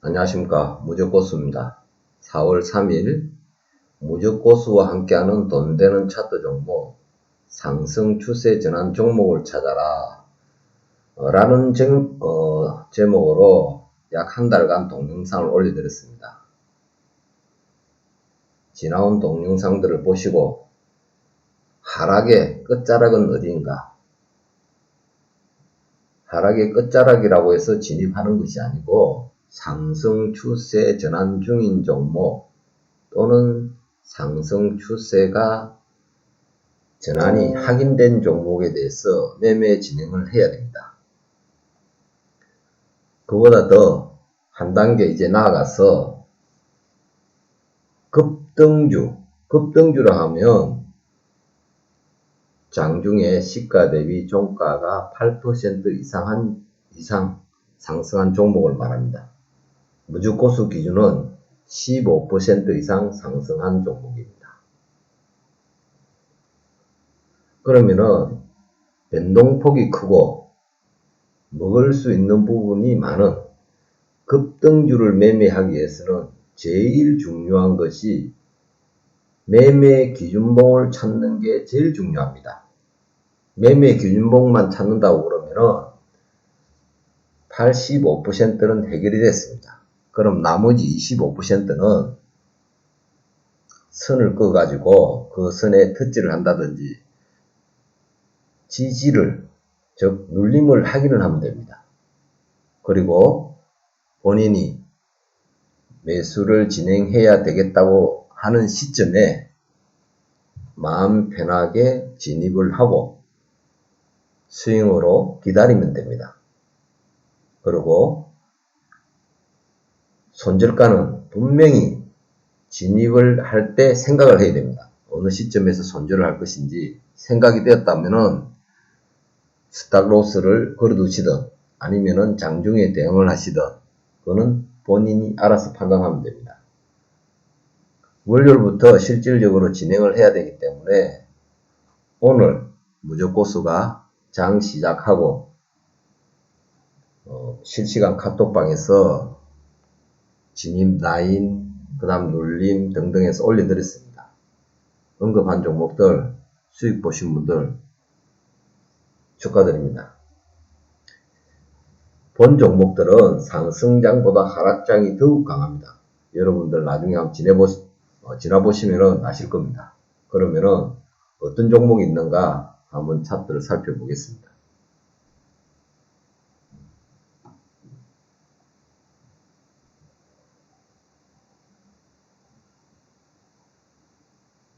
안녕하십니까 무적고수입니다. 4월 3일 무적고수와 함께하는 돈 되는 차트 종목 상승 추세 전환 종목을 찾아라 어, 라는 제, 어, 제목으로 약 한 달간 동영상을 올려드렸습니다. 지나온 동영상들을 보시고 하락의 끝자락은 어디인가 하락의 끝자락이라고 해서 진입하는 것이 아니고 상승 추세 전환 중인 종목 또는 상승 추세가 전환이 확인된 종목에 대해서 매매 진행을 해야 됩니다. 그보다 더 한 단계 이제 나아가서 급등주, 급등주라 하면 장중에 시가 대비 종가가 8% 이상한 이상 상승한 종목을 말합니다. 무주고수 기준은 15% 이상 상승한 종목입니다. 그러면은 변동폭이 크고 먹을 수 있는 부분이 많은 급등주를 매매하기 위해서는 제일 중요한 것이 매매 기준봉을 찾는 게 제일 중요합니다. 매매 기준봉만 찾는다고 그러면은 85%는 해결이 됐습니다. 그럼 나머지 25%는 선을 꺼가지고 그 선에 터치를 한다든지 지지를, 즉, 눌림을 확인을 하면 됩니다. 그리고 본인이 매수를 진행해야 되겠다고 하는 시점에 마음 편하게 진입을 하고 스윙으로 기다리면 됩니다. 그리고 손절가는 분명히 진입을 할 때 생각을 해야 됩니다. 어느 시점에서 손절을 할 것인지 생각이 되었다면은 스탑로스를 걸어두시든 아니면은 장중에 대응을 하시든 그거는 본인이 알아서 판단하면 됩니다. 월요일부터 실질적으로 진행을 해야 되기 때문에 오늘 무조고수가 장 시작하고 어, 실시간 카톡방에서 진입 라인, 그 다음 눌림 등등해서 올려드렸습니다. 언급한 종목들 수익 보신 분들 축하드립니다. 본 종목들은 상승장보다 하락장이 더욱 강합니다. 여러분들 나중에 한번 지내보, 어, 지나보시면 아실 겁니다. 그러면은 어떤 종목이 있는가 한번 차트를 살펴보겠습니다.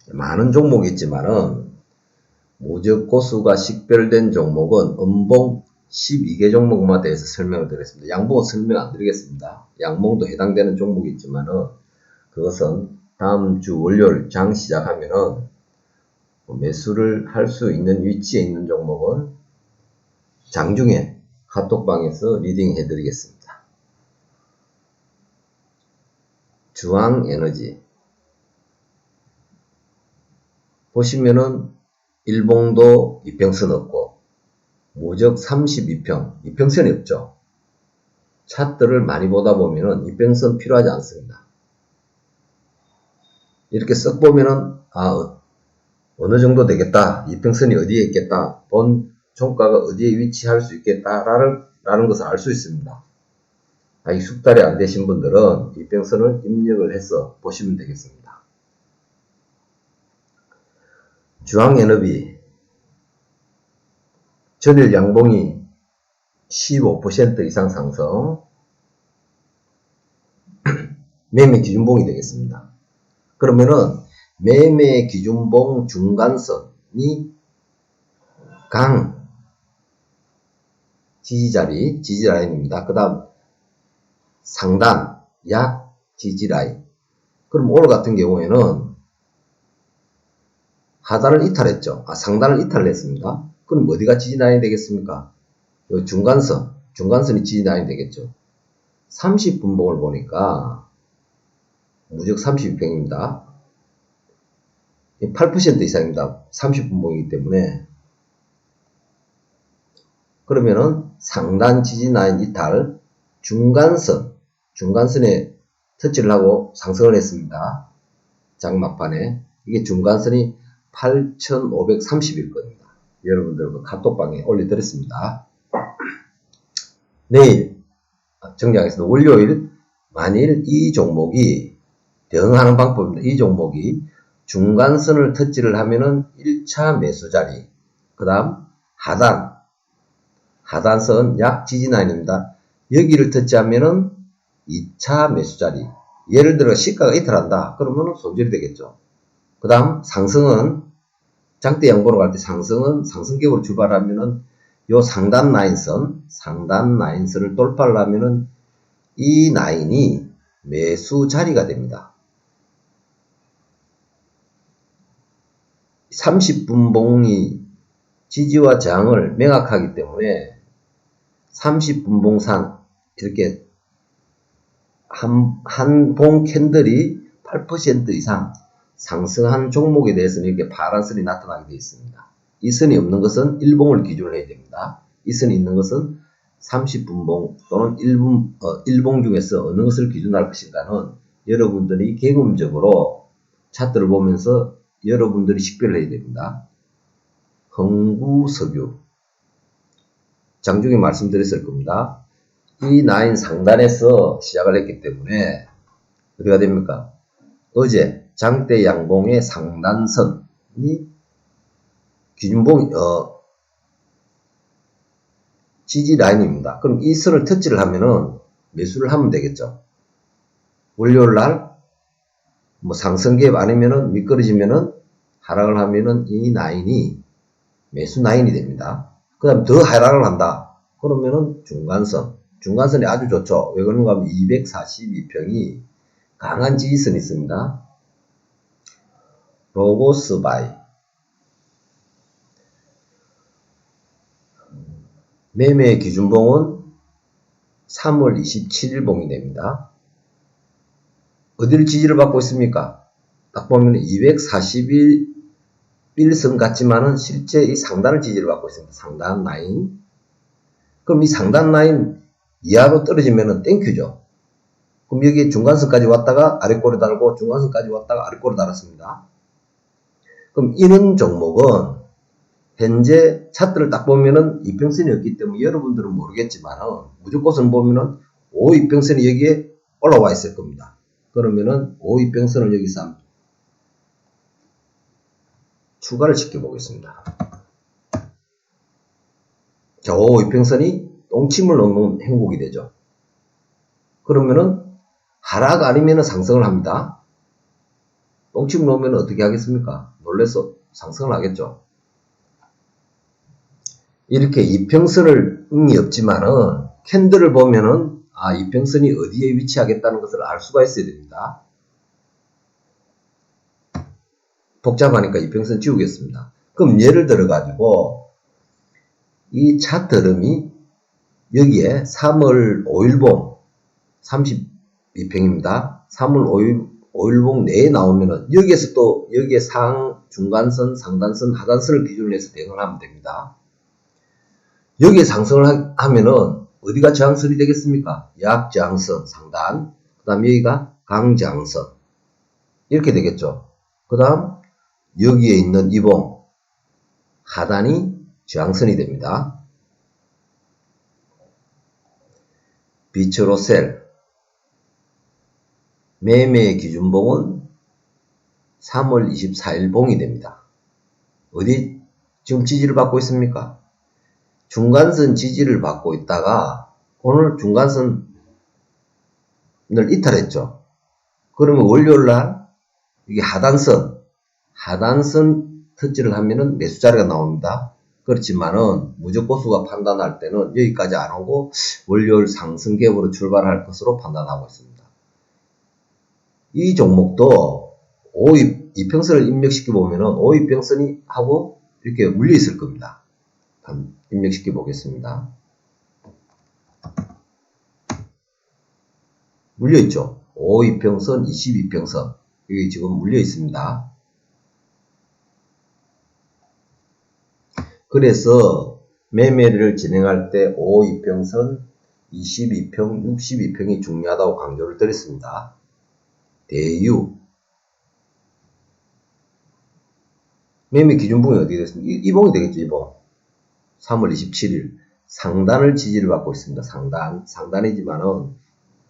많은 종목이 있지만은 무적 고수가 식별된 종목은 음봉 12개 종목만 대해서 설명을 드리겠습니다. 양봉은 설명 안 드리겠습니다. 양봉도 해당되는 종목이 있지만은 그것은 다음 주 월요일 장 시작하면은 매수를 할 수 있는 위치에 있는 종목은 장중에 카톡방에서 리딩 해드리겠습니다. 주황에너지 보시면은 일봉도 이평선 없고 무적 32평 이평선이 없죠. 차트를 많이 보다 보면은 이평선 필요하지 않습니다. 이렇게 쓱 보면은 아 어느 정도 되겠다 이평선이 어디에 있겠다 본 종가가 어디에 위치할 수 있겠다라는 라는 것을 알 수 있습니다. 아직 숙달이 안 되신 분들은 이평선을 입력을 해서 보시면 되겠습니다. 주황에너비 전일 양봉이 15% 이상 상승 매매 기준봉이 되겠습니다. 그러면은 매매 기준봉 중간선이 강 지지자리 지지라인입니다. 그 다음 상단 약 지지라인 그럼 오늘 같은 경우에는 하단을 이탈했죠. 아, 상단을 이탈을 했습니다. 그럼 어디가 지지라인이 되겠습니까? 중간선, 중간선이 지지라인이 되겠죠. 30분봉을 보니까 무적 32평입니다. 8% 이상입니다. 30분봉이기 때문에 그러면은 상단 지지라인 이탈, 중간선, 중간선에 터치를 하고 상승을 했습니다. 장막판에 이게 중간선이 8,530일 겁니다. 여러분들 그 카톡방에 올려드렸습니다. 내일 정리하겠습니다. 월요일 만일 이 종목이 대응하는 방법입니다. 이 종목이 중간선을 터치를 하면은 1차 매수 자리, 그 다음 하단, 하단선 약 지지라인입니다. 여기를 터치하면은 2차 매수 자리. 예를 들어 시가가 이탈한다. 그러면은 손절이 되겠죠. 그 다음 상승은 장대 양보로 갈 때 상승은 상승격으로 출발하면은 요 상단 라인선, 상단 라인선을 돌파를 하면은 이 라인이 매수 자리가 됩니다. 30분 봉이 지지와 저항을 명확하기 때문에 30분봉산 이렇게 한, 한 봉 캔들이 8% 이상 상승한 종목에 대해서는 이렇게 파란 선이 나타나게 되어 있습니다. 이 선이 없는 것은 1봉을 기준으로 해야 됩니다. 이 선이 있는 것은 30분봉 또는 1분, 어, 1봉 중에서 어느 것을 기준으로 할 것인가는 여러분들이 개금적으로 차트를 보면서 여러분들이 식별을 해야 됩니다. 흥구석유 장중에 말씀드렸을 겁니다. 이 나인 상단에서 시작을 했기 때문에 어디가 됩니까? 어제 장대 양봉의 상단선이 기준봉 어, 지지 라인입니다. 그럼 이 선을 터치를 하면은 매수를 하면 되겠죠. 월요일 날 뭐 상승갭 아니면은 미끄러지면은 하락을 하면은 이 라인이 매수 라인이 됩니다. 그 다음 더 하락을 한다. 그러면은 중간선. 중간선이 아주 좋죠. 왜 그런가 하면 242평이 강한 지지선이 있습니다. 로고스 바이. 매매 기준봉은 3월 27일 봉이 됩니다. 어디를 지지를 받고 있습니까? 딱 보면 241선 같지만은 실제 이 상단을 지지를 받고 있습니다. 상단 라인. 그럼 이 상단 라인 이하로 떨어지면은 땡큐죠. 그럼 여기 중간선까지 왔다가 아래꼬리 달고 중간선까지 왔다가 아래꼬리 달았습니다. 그럼 이런 종목은 현재 차트를 딱 보면은 이평선이 없기 때문에 여러분들은 모르겠지만은 무조건 보면은 5 이평선이 여기에 올라와 있을 겁니다. 그러면은 5 이평선을 여기서 추가를 시켜보겠습니다. 자, 5 이평선이 똥침을 넣는 행복이 되죠. 그러면은 하락 아니면 상승을 합니다. 똥침 놓으면 어떻게 하겠습니까? 놀래서 상승을 하겠죠. 이렇게 이평선을 의미 없지만은 캔들을 보면은 아 이평선이 어디에 위치하겠다는 것을 알 수가 있어야 됩니다. 복잡하니까 이평선 지우겠습니다. 그럼 예를 들어 가지고 이 차트 흐름이 여기에 3월 5일봉 32평입니다. 3월 5일, 5일봉 내에 나오면은 여기에서 또 여기에 상, 중간선, 상단선, 하단선을 기준으로 해서 대응을 하면 됩니다. 여기에 상승을 하, 면은 어디가 저항선이 되겠습니까? 약저항선 상단, 그 다음 여기가 강저항선 이렇게 되겠죠. 그 다음 여기에 있는 이봉 하단이 저항선이 됩니다. 비처로셀 매매 기준봉은 3월 24일 봉이 됩니다. 어디 지금 지지를 받고 있습니까? 중간선 지지를 받고 있다가 오늘 중간선을 이탈했죠. 그러면 월요일날 이게 하단선, 하단선 터치를 하면은 매수 자리가 나옵니다. 그렇지만은 무조건수가 판단할 때는 여기까지 안 오고 월요일 상승 갭으로 출발할 것으로 판단하고 있습니다. 이 종목도 5위 이평선을 입력시켜 보면은 5위평선이 하고 이렇게 물려 있을 겁니다. 입력시켜 보겠습니다. 물려 있죠. 5위평선, 22평선 여기 지금 물려 있습니다. 그래서 매매를 진행할 때 5이평선, 22평, 62평이 중요하다고 강조를 드렸습니다. 대유. 매매 기준봉이 어디 됐습니까? 이, 이 봉이 되겠죠, 이 봉. 3월 27일. 상단을 지지를 받고 있습니다. 상단. 상단이지만은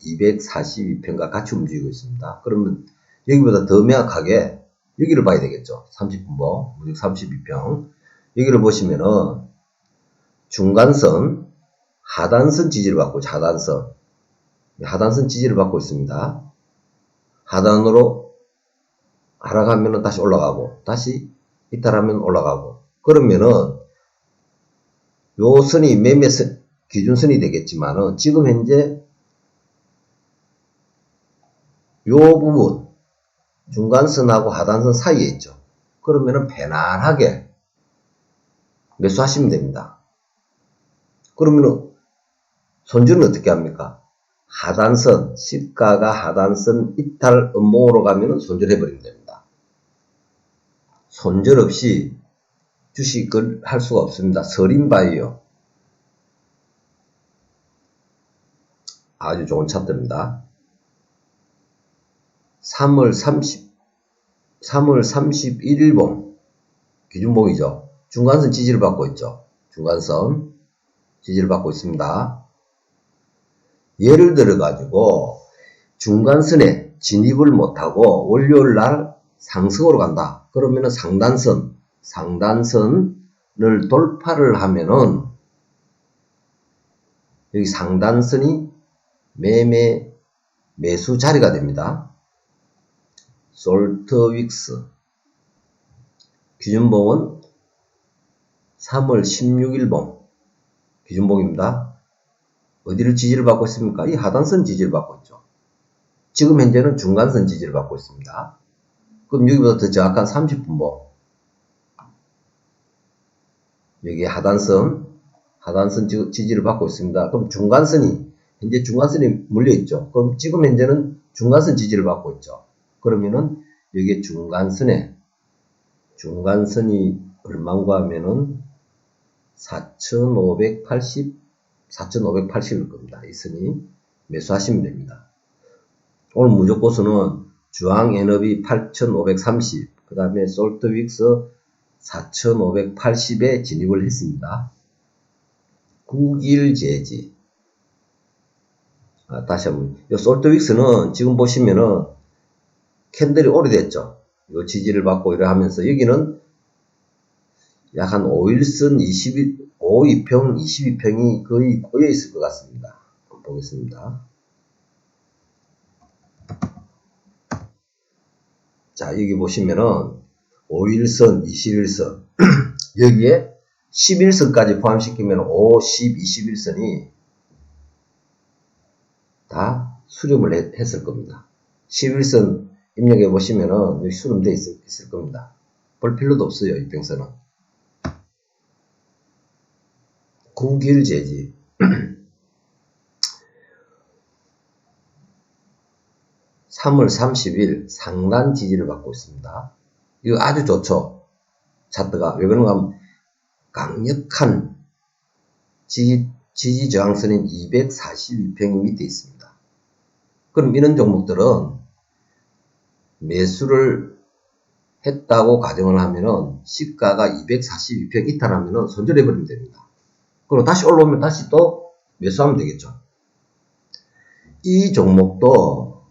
242평과 같이 움직이고 있습니다. 그러면 여기보다 더 명확하게 여기를 봐야 되겠죠. 30분봉, 무직 32평. 여기를 보시면은 중간선, 하단선 지지를 받고. 하단선. 하단선 지지를 받고 있습니다. 하단으로 하락하면 다시 올라가고 다시 이탈하면 올라가고 그러면은 요 선이 매매 선, 기준선이 되겠지만은 지금 현재 요 부분 중간선하고 하단선 사이에 있죠. 그러면은 편안하게 매수하시면 됩니다. 그러면은 손주는 어떻게 합니까? 하단선, 시가가 하단선 이탈 음봉으로 가면은 손절해버리면 됩니다. 손절 없이 주식을 할 수가 없습니다. 서린바이오. 아주 좋은 차트입니다. 3월 30, 3월 31일봉, 기준봉이죠. 중간선 지지를 받고 있죠. 중간선 지지를 받고 있습니다. 예를 들어 가지고 중간선에 진입을 못하고 월요일 날 상승으로 간다. 그러면은 상단선, 상단선을 돌파를 하면은 여기 상단선이 매매 매수 자리가 됩니다. 솔트윅스 기준봉은 3월 16일봉 기준봉입니다. 어디를 지지를 받고 있습니까? 이 하단선 지지를 받고 있죠. 지금 현재는 중간선 지지를 받고 있습니다. 그럼 여기보다 더 정확한 30분봉 여기 하단선 하단선 지지를 받고 있습니다. 그럼 중간선이 현재 중간선이 물려 있죠. 그럼 지금 현재는 중간선 지지를 받고 있죠. 그러면은 여기 중간선에 중간선이 얼마인가 하면은 4580 4580일 겁니다. 이 선이 매수하시면 됩니다. 오늘 무조건수는 주황에너비 8530, 그 다음에 솔트윅스 4580에 진입을 했습니다. 국일제지. 아, 다시 한번. 이 솔트윅스는 지금 보시면은 캔들이 오래됐죠. 이 지지를 받고 이래 하면서 여기는 약 한 5일선 20일, 5, 2평, 22평이 거의 꼬여 있을 것 같습니다. 보겠습니다. 자, 여기 보시면은 5일선, 21선, 여기에 11선까지 포함시키면 5, 10, 21선이 다 수렴을 했, 을 겁니다. 11선 입력해 보시면은 여기 수렴되어 있을, 있을 겁니다. 볼 필요도 없어요, 이평선은. 국일제지. 3월 30일 상단 지지를 받고 있습니다. 이거 아주 좋죠. 차트가. 왜 그런가 하면 강력한 지지, 지지 저항선인 242평이 밑에 있습니다. 그럼 이런 종목들은 매수를 했다고 가정을 하면은 시가가 242평 이탈하면은 손절해버리면 됩니다. 그리고 다시 올라오면 다시 또 매수하면 되겠죠. 이 종목도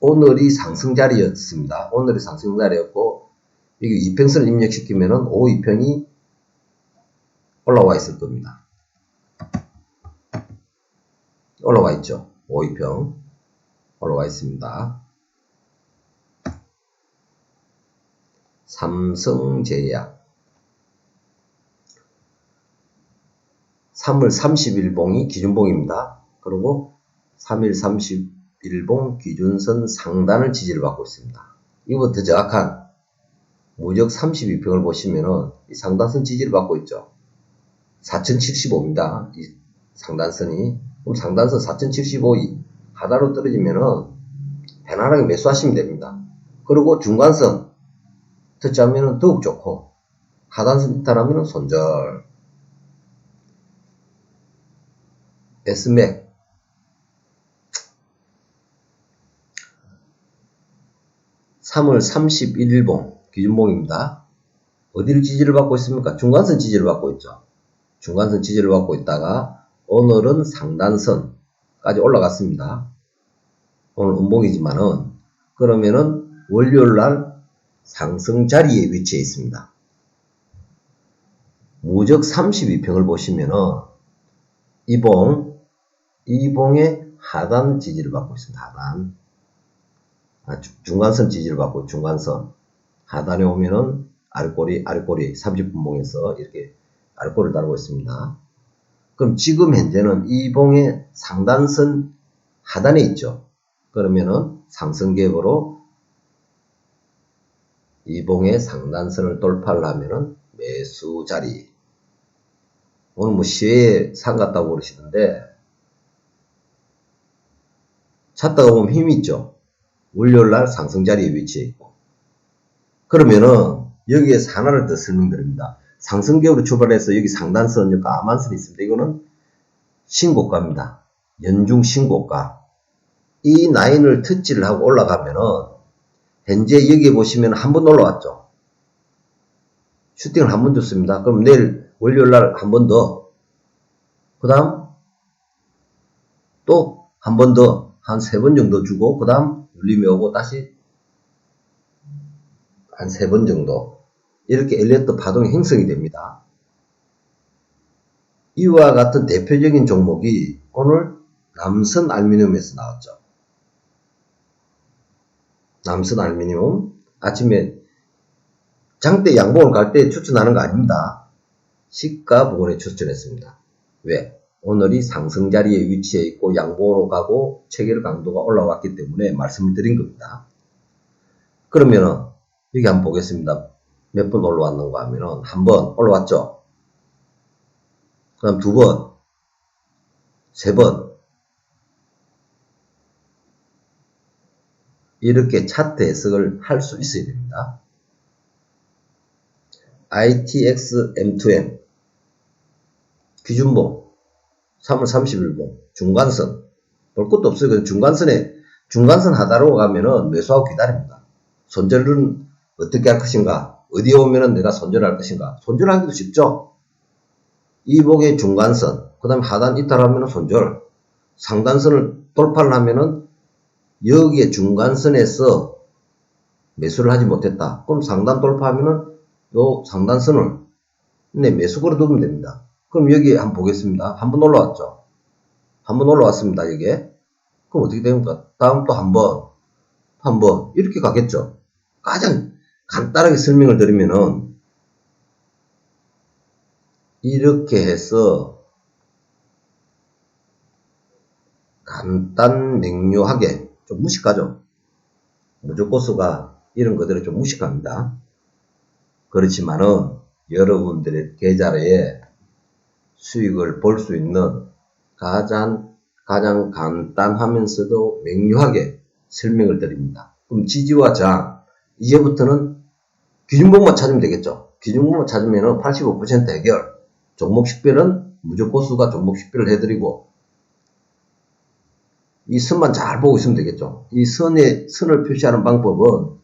오늘이 상승 자리였습니다. 오늘이 상승 자리였고 이게 이평선을 입력시키면은 5, 2평이 올라와 있을 겁니다. 올라와 있죠. 5, 2평 올라와 있습니다. 삼성제약 3월 30일봉이 기준봉입니다. 그리고 3일 31봉 기준선 상단을 지지를 받고 있습니다. 이거부터 정확한 무적 32평을 보시면은 이 상단선 지지를 받고 있죠. 4075입니다. 이 상단선이. 그럼 상단선 4075 하단으로 떨어지면은 편안하게 매수하시면 됩니다. 그리고 중간선 터치하면은 더욱 좋고 하단선 이탈하면은 손절 S맥. (3월 31일봉) 기준봉입니다. 어디를 지지를 받고 있습니까? 중간선 지지를 받고 있죠. 중간선 지지를 받고 있다가 오늘은 상단선까지 올라갔습니다. 오늘 음봉이지만은 그러면은 월요일 날 상승 자리에 위치해 있습니다. 무적 32평을 보시면은 이봉 이봉의 하단 지지를 받고 있습니다. 하단 아, 중간선 지지를 받고 중간선 하단에 오면은 아랫꼬리 아랫꼬리 30분봉에서 이렇게 아랫꼬리를 달고 있습니다. 그럼 지금 현재는 이 봉의 상단선 하단에 있죠. 그러면은 상승계획으로 이 봉의 상단선을 돌파를 하면은 매수 자리. 오늘 뭐 시외에 상 같다고 그러시던데 찾다가 보면 힘이 있죠. 월요일 날 상승 자리에 위치해 있고. 그러면은 여기에서 하나를 더 설명드립니다. 상승격으로 출발해서 여기 상단선, 여기 까만선이 있습니다. 이거는 신고가입니다. 연중 신고가. 이 라인을 터치를 하고 올라가면은 현재 여기 보시면 한 번 올라왔죠. 슈팅을 한 번 줬습니다. 그럼 내일 월요일 날 한 번 더. 그 다음 또 한 번 더. 한 세 번 정도 주고 그 다음 눌림이 오고 다시 한 세 번 정도. 이렇게 엘리어트 파동이 형성이 됩니다. 이와 같은 대표적인 종목이 오늘 남선 알미늄에서 나왔죠. 남선 알미늄 아침에 장대 양봉을 갈 때 추천하는 거 아닙니다. 시가 부분에 추천했습니다. 왜? 오늘이 상승 자리에 위치해 있고 양봉으로 가고 체결 강도가 올라왔기 때문에 말씀을 드린 겁니다. 그러면은 여기 한번 보겠습니다. 몇 번 올라왔는가 하면은 한 번 올라왔죠. 그 다음 두 번, 세 번. 이렇게 차트 해석을 할 수 있어야 됩니다. ITX M2M 기준봉 3월 30일봉 중간선 볼 것도 없어요. 그 중간선에 중간선 하다로 가면은 매수하고 기다립니다. 손절은 어떻게 할 것인가? 어디에 오면은 내가 손절할 것인가? 손절하기도 쉽죠? 이복의 중간선, 그 다음에 하단 이탈하면 손절, 상단선을 돌파를 하면은 여기에 중간선에서 매수를 하지 못했다. 그럼 상단 돌파하면은 요 상단선을 네, 매수 걸어두면 됩니다. 그럼 여기 한번 보겠습니다. 한 번 올라왔죠? 한 번 올라왔습니다. 여기에. 그럼 어떻게 됩니까? 다음 또 한 번, 한 번, 이렇게 가겠죠? 가장 간단하게 설명을 드리면은 이렇게 해서 간단 명료하게 좀 무식하죠. 무조건수가 이런 것들은 좀 무식합니다. 그렇지만은 여러분들의 계좌에 수익을 볼 수 있는 가장 가장 간단하면서도 명료하게 설명을 드립니다. 그럼 지지와 장 이제부터는 기준봉만 찾으면 되겠죠. 기준봉만 찾으면 85% 해결. 종목 식별은 무조건수가 종목 식별을 해드리고 이 선만 잘 보고 있으면 되겠죠. 이 선에 선을 표시하는 방법은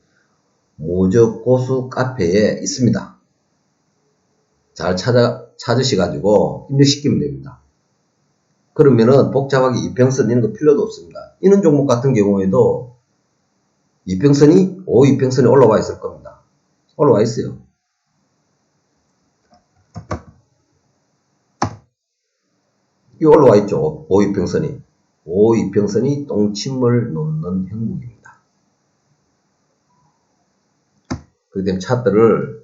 모적고수 카페에 있습니다. 잘 찾아 찾으셔가지고 입력시키면 됩니다. 그러면은 복잡하게 이평선 이런 거 필요도 없습니다. 이런 종목 같은 경우에도 이평선이 5 이평선이 올라와 있을 겁니다. 올라와 있어요. 이 올라와 있죠. 5 이평선이. 5 이평선이 똥침을 놓는 형국입니다. 그렇기 때문에 차트를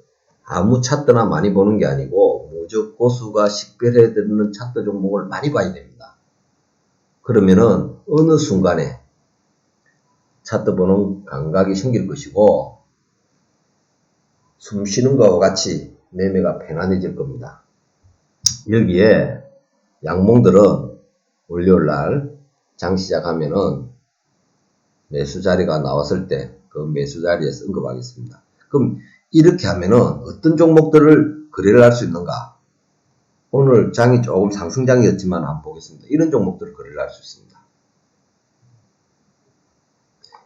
아무 차트나 많이 보는 게 아니고 무적 고수가 식별해 드리는 차트 종목을 많이 봐야 됩니다. 그러면은 어느 순간에 차트 보는 감각이 생길 것이고 숨 쉬는 것과 같이 매매가 편안해질 겁니다. 여기에 양몽들은 월요일 날 장 시작하면은 매수 자리가 나왔을 때 그 매수 자리에서 언급하겠습니다. 그럼 이렇게 하면은 어떤 종목들을 거래를 할 수 있는가? 오늘 장이 조금 상승장이었지만 한번 보겠습니다. 이런 종목들을 거래를 할 수 있습니다.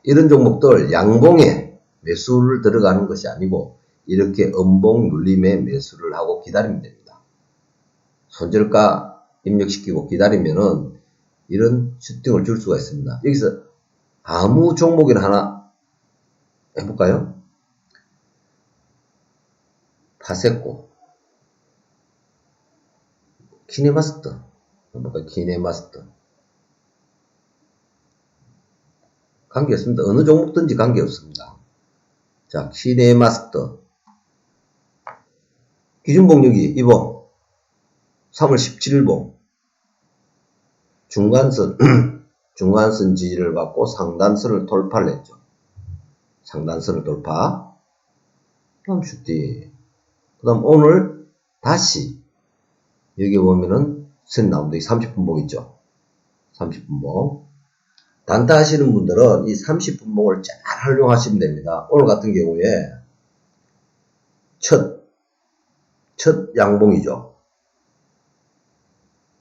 이런 종목들 양봉에 매수를 들어가는 것이 아니고 이렇게 음봉 눌림에 매수를 하고 기다리면 됩니다. 손절가 입력시키고 기다리면은 이런 슈팅을 줄 수가 있습니다. 여기서 아무 종목이나 하나 해볼까요? 파세코 키네마스터 해볼까요? 키네마스터 관계없습니다. 어느 종목든지 관계없습니다. 자, 키네마스터 기준봉 여기 2봉 3월 17일봉 중간선 중간선 지지를 받고 상단선을 돌파를 했죠. 상단선을 돌파 다음 슈팅 그 다음 오늘 다시 여기 보면은 선 나옵니다. 이 30분봉 있죠. 30분봉 단타 하시는 분들은 이 30분봉을 잘 활용하시면 됩니다. 오늘 같은 경우에 첫, 첫 양봉이죠.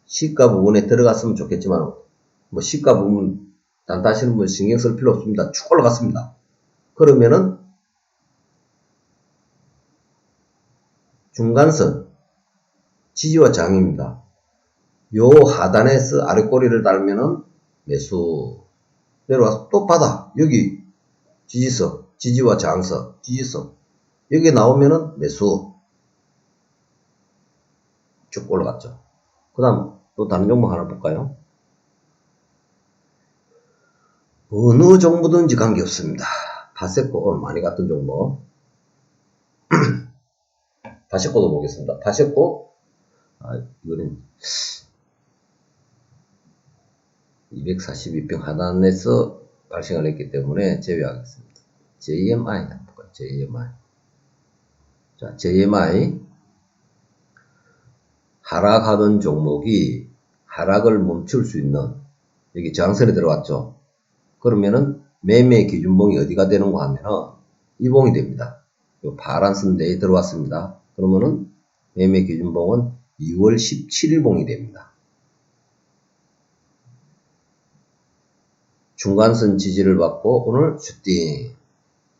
시가 부분에 들어갔으면 좋겠지만, 뭐 시가 부분 단타 하시는 분 신경 쓸 필요 없습니다. 쭉 올라갔습니다. 그러면은 중간선 지지와 장입니다. 요 하단에서 아래 꼬리를 달면은 매수 내려와서 또 바닥 여기 지지선 지지와 장선 지지선 여기 나오면은 매수 쭉 올라갔죠. 그 다음 또 다른 종목 하나 볼까요? 어느 종목든지 관계없습니다. 파세코 오늘 많이 갔던 종목 파세코도 보겠습니다. 파세코 아 이거는 242평 하단에서 발생을 했기 때문에 제외하겠습니다. JMI 볼까요? JMI 자 JMI 하락하던 종목이 하락을 멈출 수 있는 여기 저항선에 들어왔죠. 그러면은 매매 기준봉이 어디가 되는가 하면은 이 봉이 됩니다. 요 파란 선 내에 들어왔습니다. 그러면은 매매 기준봉은 2월 17일 봉이 됩니다. 중간선 지지를 받고 오늘 슈팅.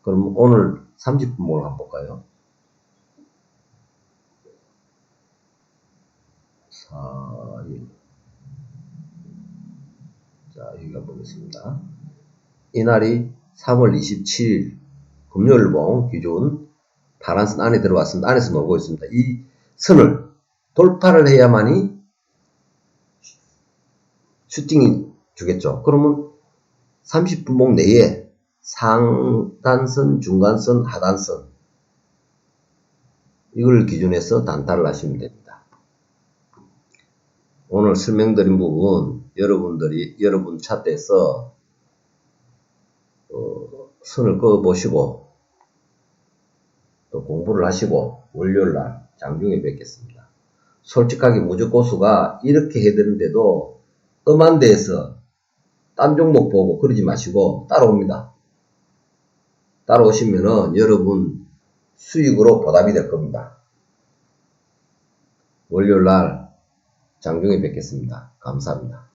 그럼 오늘 30분 봉을 한번 볼까요? 4일. 자, 여기가 보겠습니다. 이날이 3월 27일 금요일봉 기준 파란 선 안에 들어왔습니다. 안에서 놀고 있습니다. 이 선을 돌파를 해야만이 슈팅이 주겠죠. 그러면 30분봉 내에 상단선, 중간선, 하단선 이걸 기준해서 단타를 하시면 됩니다. 오늘 설명드린 부분 여러분들이 여러분 차트에서 어, 선을 그어 보시고 또 공부를 하시고 월요일날 장중에 뵙겠습니다. 솔직하게 무조고수가 이렇게 해드는데도 엄한 데에서 딴 종목 보고 그러지 마시고 따라옵니다. 따라오시면은 여러분 수익으로 보답이 될 겁니다. 월요일 날 장중에 뵙겠습니다. 감사합니다.